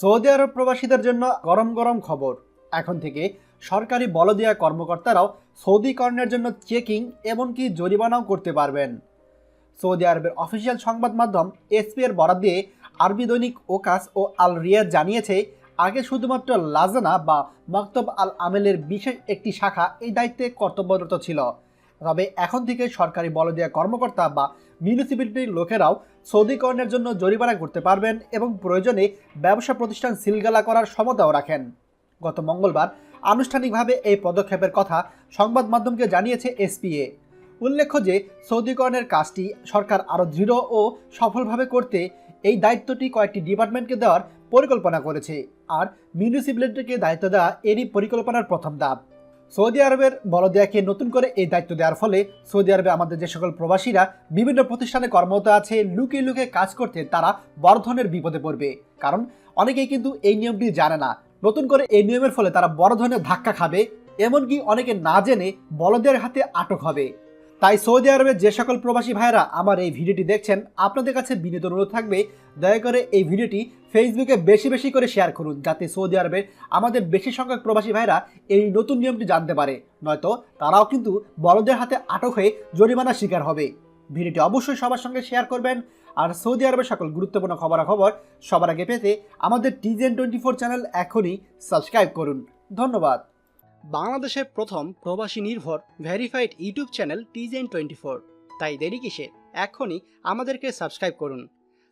Saudi আরব প্রবাসীদের জন্য গরম গরম খবর। এখন থেকে সরকারি বলদিয়া কর্মকর্তারাও সৌদিকরণের জন্য চেকিং এমনকি জরিমানাও করতে পারবেন। সৌদি আরবের অফিসিয়াল সংবাদ মাধ্যম এসপি এর বরাদ দিয়ে আরবি দৈনিক ওকাস ও আল রিয়াদ জানিয়েছে, আগে শুধুমাত্র লাজানা বা মক্তব আল আমেলের বিশেষ একটি শাখা এই দায়িত্বে কর্তব্যরত ছিল। তবে এখন থেকে সরকারি বলদিয়া কর্মকর্তা বা মিউনিসিপ্যালিটির লোকেরাও সৌদিকরণের জন্য জরিমানা করতে পারবেন এবং প্রয়োজনে ব্যবসা প্রতিষ্ঠান সিলগালা করার ক্ষমতাও রাখেন। গত মঙ্গলবার আনুষ্ঠানিকভাবে এই পদক্ষেপের কথা সংবাদ মাধ্যমকে জানিয়েছে এসপিএ। উল্লেখ্য যে, সৌদিকরণের কাজটি সরকার আরও দৃঢ় ও সফলভাবে করতে এই দায়িত্বটি কয়েকটি ডিপার্টমেন্টকে দেওয়ার পরিকল্পনা করেছে। আর মিউনিসিপ্যালিটিকে দায়িত্ব দেওয়া এরই পরিকল্পনার প্রথম ধাপ। সৌদি আরবের বলদিয়াকে নতুন করে এই দায়িত্ব দেওয়ার ফলে সৌদি আরবে আমাদের যে সকল প্রবাসীরা বিভিন্ন প্রতিষ্ঠানে কর্মরত আছে, লুকিয়ে লুকিয়ে কাজ করতে তারা বড় ধরনের বিপদে পড়বে। কারণ অনেকেই কিন্তু এই নিয়মটি জানে না। নতুন করে এই নিয়মের ফলে তারা বড় ধরনের ধাক্কা খাবে, এমনকি অনেকে না জেনে বলদের হাতে আটক হবে। তাই সৌদি আরবের যে সকল প্রবাসী ভাইরা আমার এই ভিডিওটি দেখছেন, আপনাদের কাছে বিনীত অনুরোধ থাকবে, দয়া করে এই ভিডিওটি ফেসবুকে বেশি বেশি করে শেয়ার করুন, যাতে সৌদি আরবের আমাদের বেশি সংখ্যক প্রবাসী ভাইরা এই নতুন নিয়মটি জানতে পারে। নয়তো তারাও কিন্তু বড়দের হাতে আটক হয়ে জরিমানা শিকার হবে। ভিডিওটি অবশ্যই সবার সঙ্গে শেয়ার করবেন। আর সৌদি আরবের সকল গুরুত্বপূর্ণ খবরাখবর সবার আগে পেতে আমাদের টিজেন টোয়েন্টি ফোর চ্যানেল এখনই সাবস্ক্রাইব করুন। ধন্যবাদ। বাংলাদেশের প্রথম প্রবাসী নির্ভর ভেরিফাইড ইউটিউব চ্যানেল টিজেন টোয়েন্টি ফোর তাই দেরি কিসে? এখনই আমাদেরকে সাবস্ক্রাইব করুন।